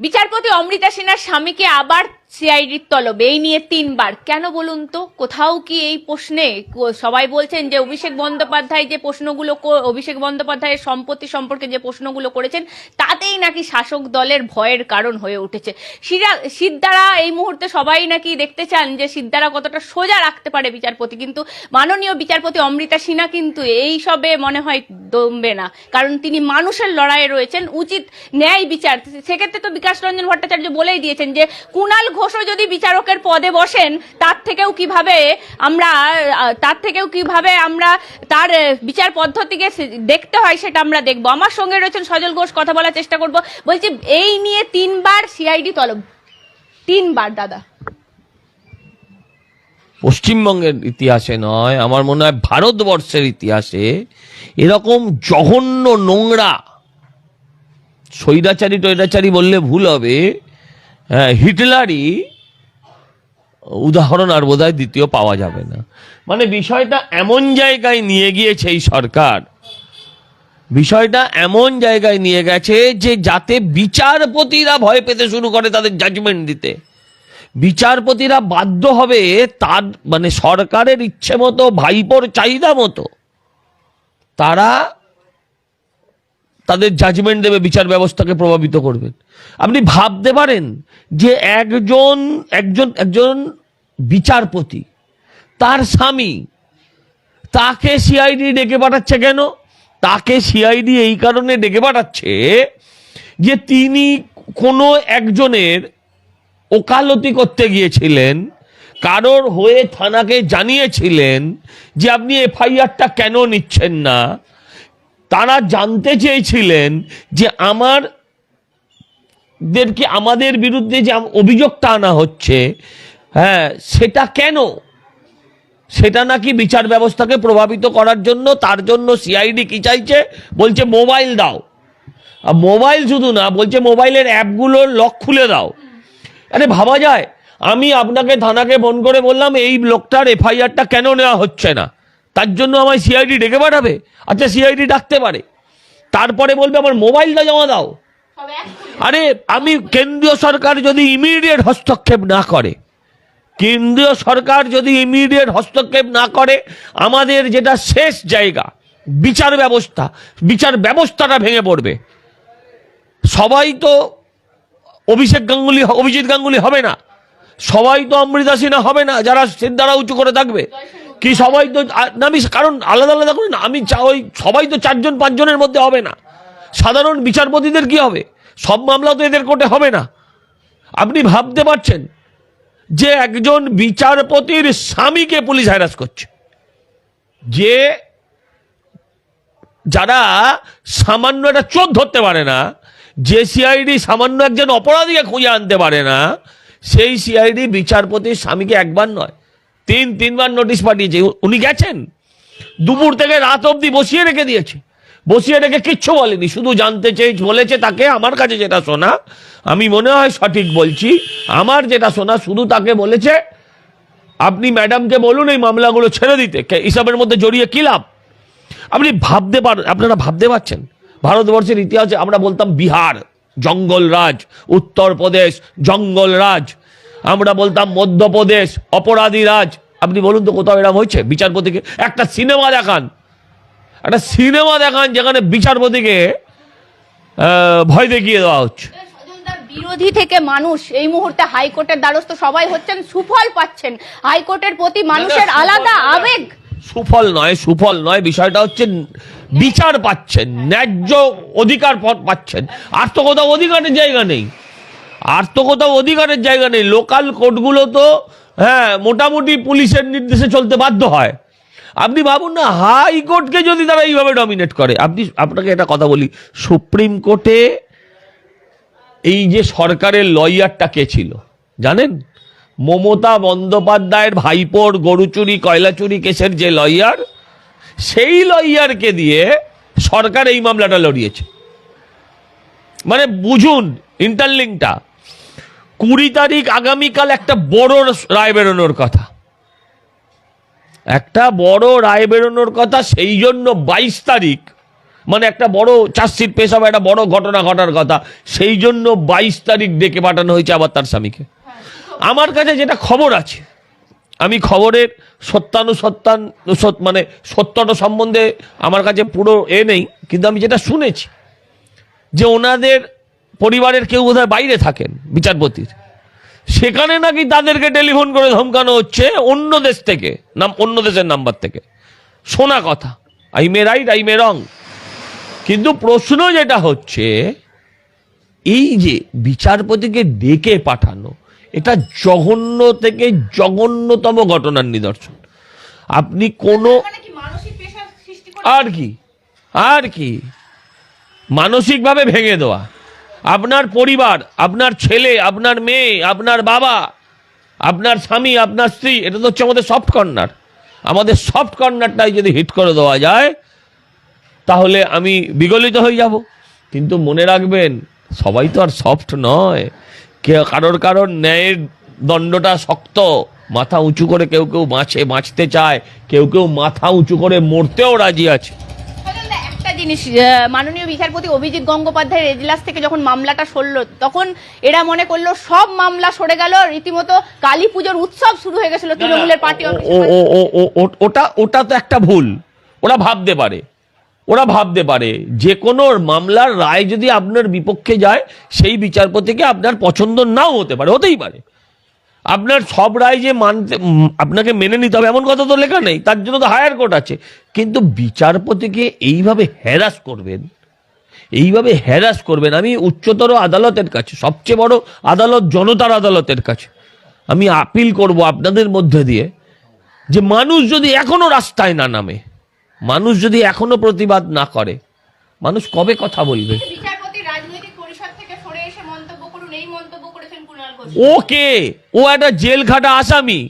বিচারপতি অমৃতা সিনহার স্বামীকে আবার সিআইডির তলব। এই নিয়ে তিনবার। কেন বলুন তো? কোথাও কি এই প্রশ্নে সবাই বলছেন যে অভিষেক বন্দ্যোপাধ্যায় যে প্রশ্নগুলো অভিষেক বন্দ্যোপাধ্যায়ের সম্পত্তি সম্পর্কে যে প্রশ্নগুলো করেছেন, তাতেই নাকি শাসক দলের ভয়ের কারণ হয়ে উঠেছে। সিদ্ধারা এই মুহূর্তে সবাই নাকি দেখতে চান যে সিদ্ধারা কতটা সোজা রাখতে পারে বিচারপতি। কিন্তু মাননীয় বিচারপতি অমৃতা সিনহা কিন্তু এই সবে মনে হয় দমবে না। কারণ তিনি মানুষের লড়াইয়ে রয়েছেন, উচিত ন্যায় বিচার। সেক্ষেত্রে তো বিকাশ রঞ্জন ভট্টাচার্য বলেই দিয়েছেন যে কুণাল ঘোষও যদি বিচারকের পদে বসেন, তার থেকেও কীভাবে আমরা তার থেকেও কীভাবে আমরা তার বিচার পদ্ধতিকে দেখতে হয় সেটা আমরা দেখব। আমার সঙ্গে রয়েছেন সজল ঘোষ, কথা বলার চেষ্টা করব। বলছি, এই নিয়ে তিনবার সিআইডি তলব। তিনবার, দাদা। পশ্চিমবঙ্গের ইতিহাসে নয়, আমার মনে হয় ভারতবর্ষের ইতিহাসে এরকম জঘন্য নোংরা, স্বৈরাচারী টৈরাচারী বললে ভুল হবে হিটলারই উদাহরণ আর বোধহয় দ্বিতীয় পাওয়া যাবে না। মানে বিষয়টা এমন জায়গায় নিয়ে গিয়েছে এই সরকার, বিষয়টা এমন জায়গায় নিয়ে গেছে যে যাতে বিচারপতিরা ভয় পেতে শুরু করে তাদের জাজমেন্ট দিতে। বিচারপতিরা বাধ্য হবে তার মানে সরকারের ইচ্ছে মতো, ভাইপোর চাহিদা মতো, তারা তাদের জাজমেন্ট দেবে, বিচার ব্যবস্থাকে প্রভাবিত করবেন আপনি ভাবতে পারেন যে একজন একজন একজন বিচারপতি, তার স্বামী, তাকে সিআইডি ডেকে পাঠাচ্ছে কেন? তাকে সিআইডি এই কারণে ডেকে পাঠাচ্ছে যে তিনি কোনো একজনের ওকালতি করতে গিয়েছিলেন, কারোর হয়ে থানাকে জানিয়েছিলেন যে আপনি এফআইআরটা কেন নিচ্ছেন না। তারা জানতে চেয়েছিলেন যে আমার দেরকে আমাদের বিরুদ্ধে যে অভিযোগটা আনা হচ্ছে হ্যাঁ সেটা কেন? সেটা নাকি বিচার ব্যবস্থাকে প্রভাবিত করার জন্য, তার জন্য সিআইডি কি চাইছে? বলছে, মোবাইল দাও। আর মোবাইল শুধু না, বলছে, মোবাইলের অ্যাপগুলোর লক খুলে দাও। আরে ভাবা যায়, আমি আপনাকে থানাকে ফোন করে বললাম, এই লোকটার এফআইআরটা কেন নেওয়া হচ্ছে না? তার জন্য আমায় সিআইডি ডেকে পাঠাবে? আচ্ছা সিআইডি ডাকতে পারে। তারপরে বলবে আমার মোবাইলটা জমা দাও। আরে আমি কেন্দ্রীয় সরকার যদি ইমিডিয়েট হস্তক্ষেপ না করে কেন্দ্রীয় সরকার যদি ইমিডিয়েট হস্তক্ষেপ না করে আমাদের যেটা শেষ জায়গা বিচার ব্যবস্থা বিচার ব্যবস্থাটা ভেঙে পড়বে। সবাই তো অভিষেক গাঙ্গুলি অভিজিৎ গাঙ্গুলি হবে না। সবাই তো অমৃতা সিনহা হবে না যারা সিদ্ধারা উঁচু করে থাকবে। কি সবাই তো আমি কারণ আলাদা আলাদা করে না। আমি চা- ওই সবাই তো চারজন, পাঁচজনের মধ্যে হবে না। সাধারণ বিচারপতিদের কি হবে? সব মামলা তো এদের কোর্টে হবে না। আপনি ভাবতে পারছেন যে একজন বিচারপতির স্বামীকে পুলিশ হ্যারাস করছে? যে যারা সামান্য একটা চোখ ধরতে পারে না, যে সিআইডি সামান্য একজন অপরাধীকে খুঁজে আনতে পারে না, সেই সিআইডি বিচারপতির স্বামীকে একবার নয়। তিন, তিনবার নোটিশ পাঠিয়েছে। উনি গেছেন? দুপুর থেকে রাত অবধি বসিয়ে রেখে দিয়েছে। বসিয়ে রেখে কিচ্ছু বলেনি। শুধু জানতে চেয়ে বলেছে তাকে, আমার কাছে যেটা শোনা আমি মনে হয় সঠিক বলছি। আমার যেটা শোনা শুধু তাকে বলেছে, আপনি ম্যাডামকে বলুন এই মামলাগুলো ছেড়ে দিতে। এসবের মধ্যে জড়িয়ে কি লাভ? আপনি ভাবতে পার আপনারা ভাবতে পারছেন? ভারতবর্ষের ইতিহাসে আমরা বলতাম বিহার, জঙ্গল রাজ, উত্তরপ্রদেশ, জঙ্গল রাজ। আমরা বলতাম মধ্যপ্রদেশ অপরাধী রাজ। আপনি বলুন তো কোথাও এরকম হয়েছে? বিচারপতিকে? একটা সিনেমা দেখান। একটা সিনেমা দেখান যেখানে বিচারপতিকে ভয় দেখিয়ে দেওয়া হচ্ছে। বিরোধী থেকে মানুষ এই মুহূর্তে হাইকোর্টের দ্বারস্থ। সবাই হচ্ছেন সুফল পাচ্ছেন। হাইকোর্টের প্রতি মানুষের আলাদা আবেগ। সুফল নয় সুফল নয় বিষয়টা হচ্ছে বিচার পাচ্ছেন ন্যায্য অধিকার পাচ্ছেন। আর তো কোথাও অধিকারের জায়গা নেই। আর তো কোথাও অধিকারের জায়গা নেই। লোকাল কোর্টগুলো তো হ্যাঁ মোটামুটি পুলিশের নির্দেশে চলতে বাধ্য হয়। আপনি ভাবুন না হাইকোর্টকে যদি তারা এইভাবে ডমিনেট করে, আপনি, আপনাকে একটা কথা বলি, সুপ্রিম কোর্টে এই যে সরকারের লয়ারটা কে ছিল? জানেন? মমতা বন্দ্যোপাধ্যায়ের ভাইপোর গরু চুরি, কয়লা চুরি কেসের যে লয়ার, সেই লয়ারকে দিয়ে সরকার এই মামলাটা লড়িয়েছে। মানে বুঝুন ইন্টারলিংকটা কুড়ি তারিখ আগামীকাল একটা বড় রায় বেরোনোর কথা। একটা বড় রায় বেরোনোর কথা সেই জন্য বাইশ তারিখ মানে একটা বড় চার্জশিট পেশ হবে, একটা বড় ঘটনা ঘটার কথা, সেই জন্য বাইশ তারিখ ডেকে পাঠানো হয়েছে আবার তার স্বামীকে। আমার কাছে যেটা খবর আছে, আমি খবরের সত্যানুসত্যান মানে সত্যটা সম্বন্ধে আমার কাছে পুরো এ নেই, কিন্তু আমি যেটা শুনেছি যে ওনাদের পরিবারের কেউ বোধহয় বাইরে থাকেন বিচারপতির। সেখানে নাকি তাদেরকে টেলিফোন করে ধমকানো হচ্ছে অন্য দেশ থেকে নাম অন্য দেশের নাম্বার থেকে। শোনা কথা। I may write I may wrong. কিন্তু প্রশ্ন যেটা হচ্ছে এই যে বিচারপতিকে ডেকে পাঠানো এটা জঘন্য থেকে জঘন্যতম ঘটনার নিদর্শন। আপনি কোনো আর কি আর কি। মানসিকভাবে ভেঙে দেওয়া। আপনার পরিবার, আপনার ছেলে, আপনার মেয়ে, আপনার বাবা, আপনার স্বামী, আপনার স্ত্রী, এটা তো হচ্ছে আমাদের সফট কর্নার আমাদের সফট কর্নারটাই যদি হিট করে দেওয়া যায়, তাহলে আমি বিগলিত হয়ে যাব। কিন্তু মনে রাখবেন, সবাই তো আর সফট নয়। কে কারোর কারোর ন্যায়ের দণ্ডটা শক্ত। মাথা উঁচু করে কেউ কেউ বাঁচে, বাঁচতে চায়। কেউ কেউ মাথা উঁচু করে মরতেও রাজি আছে। জিনিস মাননীয় বিচারপতি অভিজিৎ গঙ্গোপাধ্যায়ের এজলাস থেকে যখন মামলাটা সরল তখন এরা মনে করল সব মামলা সরে গেল রীতিমতো কালী পুজোর উৎসব শুরু হয়ে গেছিল তৃণমূলের পার্টি ওটা ওটা তো একটা ভুল। ওরা ভাবতে পারে। ওরা ভাবতে পারে যে কোনো মামলার রায় যদি আপনার বিপক্ষে যায় সেই বিচারপতিকে আপনার পছন্দ নাও হতে পারে হতেই পারে। আপনার সব রায় যে মানতে আপনাকে মেনে নিতে হবে, এমন কথা তো লেখা নেই, তার জন্য তো হায়ার কোর্ট আছে। কিন্তু বিচারপতিকে এইভাবে হ্যারাস করবেন, এইভাবে হ্যারাস করবেন, আমি উচ্চতর আদালতের কাছে, সবচেয়ে বড় আদালত জনতার আদালতের কাছে, আমি আপিল করব আপনাদের মধ্যে দিয়ে, যে মানুষ যদি এখনও রাস্তায় না নামে, মানুষ যদি এখনও প্রতিবাদ না করে, মানুষ কবে কথা বলবে বিচারপতি রাজনৈতিক পরিষদ থেকে সরে এসে মন্তব্য করুন এই মন্তব্য করেছেন কুণাল ঘোষ ও কে ও একটা জেল খাটা আসামি।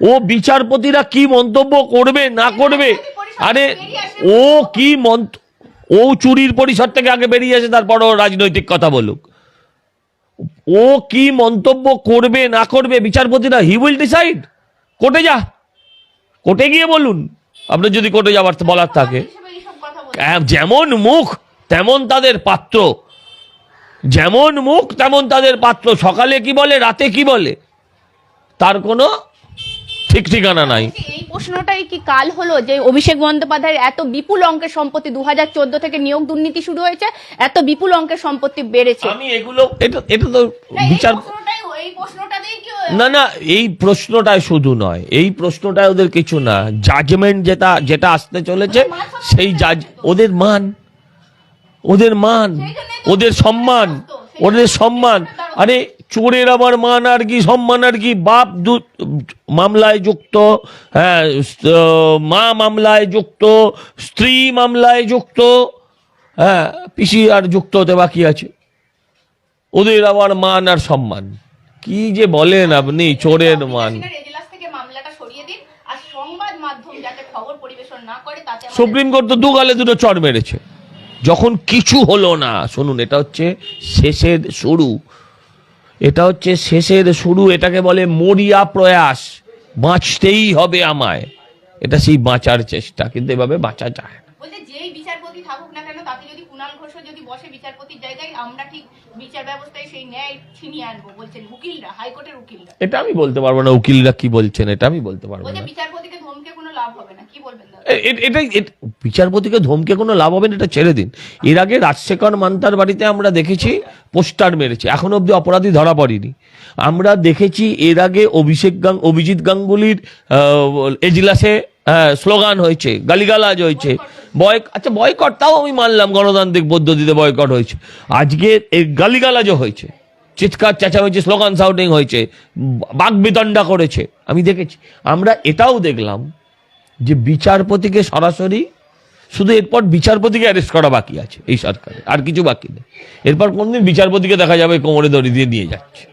ও বিচারপতিরা কি মন্তব্য করবে না করবে? আরে ও কি মন্ত ও চুরির পরিসর থেকে আগে বেরিয়ে আসে তারপর ও রাজনৈতিক কথা বলুক। ও কি মন্তব্য করবে না করবে বিচারপতিরা হি উইল ডিসাইড কোর্টে যা। কোর্টে গিয়ে বলুন। আপনার যদি কোর্টে যাওয়ার বলার থাকে। আহ, যেমন মুখ তেমন তাদের পাত্র। যেমন মুখ তেমন তাদের পাত্র। সকালে কি বলে রাতে কি বলে? তার কোনো ঠিক ঠিকানা নাই। এই প্রশ্নটাই কি কাল হলো যে অভিষেক বন্দ্যোপাধ্যায়ের এত বিপুল অঙ্কের সম্পত্তি দুহাজার চোদ্দ থেকে নিয়োগ দুর্নীতি শুরু হয়েছে এত বিপুল অঙ্কের সম্পত্তি বেড়েছে। আমি এগুলো এটা এটা তো বিচার এই না না এই প্রশ্নটায় শুধু নয় এই প্রশ্নটায় ওদের কিছু না। জাজমেন্ট যেটা যেটা আসতে চলেছে সেই জাজ ওদের মান। ওদের মান ওদের সম্মান ওদের সম্মান। আরে চোরের আবার মান আর কি সম্মান আর কি বাপ দু- মামলায় যুক্ত হ্যাঁ মা মামলায় যুক্ত স্ত্রী মামলায় যুক্ত হ্যাঁ পিসি আর যুক্ত হতে বাকি আছে। ওদের আবার মান আর সম্মান। কি যে বলেন আপনি চোরের মান। সুপ্রিম কোর্ট তো দু গালে দুটো চর মেরেছে। যখন কিছু হলো না, শুনুন, এটা হচ্ছে শেষের শুরু। এটা হচ্ছে শেষের শুরু, এটাকে বলে মরিয়া প্রয়াস। বাঁচতেই হবে আমায়। এটা সেই বাঁচার চেষ্টা, কিন্তু এভাবে বাঁচা যায় না। বিচারপতি থাকুক না কেন তাতে যদি কুণাল ঘোষও যদি বসে বিচারপতির জায়গায় আমরা ঠিক বিচার ব্যবস্থায় সেই ন্যায় ছিনিয়ে আনব বলছেন উকিলরা হাইকোর্টের উকিলরা। এটা আমি বলতে পারব না উকিলরা কি বলছেন এটা আমি বলতে পারব না। বিচারপতিকে ধমকে কোনো লাভ হবে না কি বলবেন দাদা? এ- এ- এটাই বিচারপতিকে ধমকে কোনো লাভ হবে না এটা ছেড়ে দিন। এর আগে রাজশেখর মান্তার বাড়িতে আমরা দেখেছি পোস্টার মেরেছে এখন অব্দি অপরাধী ধরা পড়েনি। আমরা দেখেছি এর আগে অভিষেক গাং অভিজিৎ গাঙ্গুলির এজলাসে হ্যাঁ, স্লোগান হয়েছে গালিগালাজ হয়েছে বয় আচ্ছা বয়কট তাও আমি মানলাম গণতান্ত্রিক পদ্ধতিতে বয়কট হয়েছে। আজকে এই গালিগালাজও হয়েছে চিৎকার চেঁচামেচি স্লোগান সাউটিং হয়েছে বাক বিতণ্ডা করেছে। আমি দেখেছি আমরা এটাও দেখলাম যে বিচারপতিকে সরাসরি শুধু এরপর বিচারপতিকে অ্যারেস্ট করা বাকি আছে এই সরকারে আর কিছু বাকি নেই। এরপর কোনদিন বিচারপতিকে দেখা যাবে কোমরে দড়ি দিয়ে নিয়ে যাচ্ছে।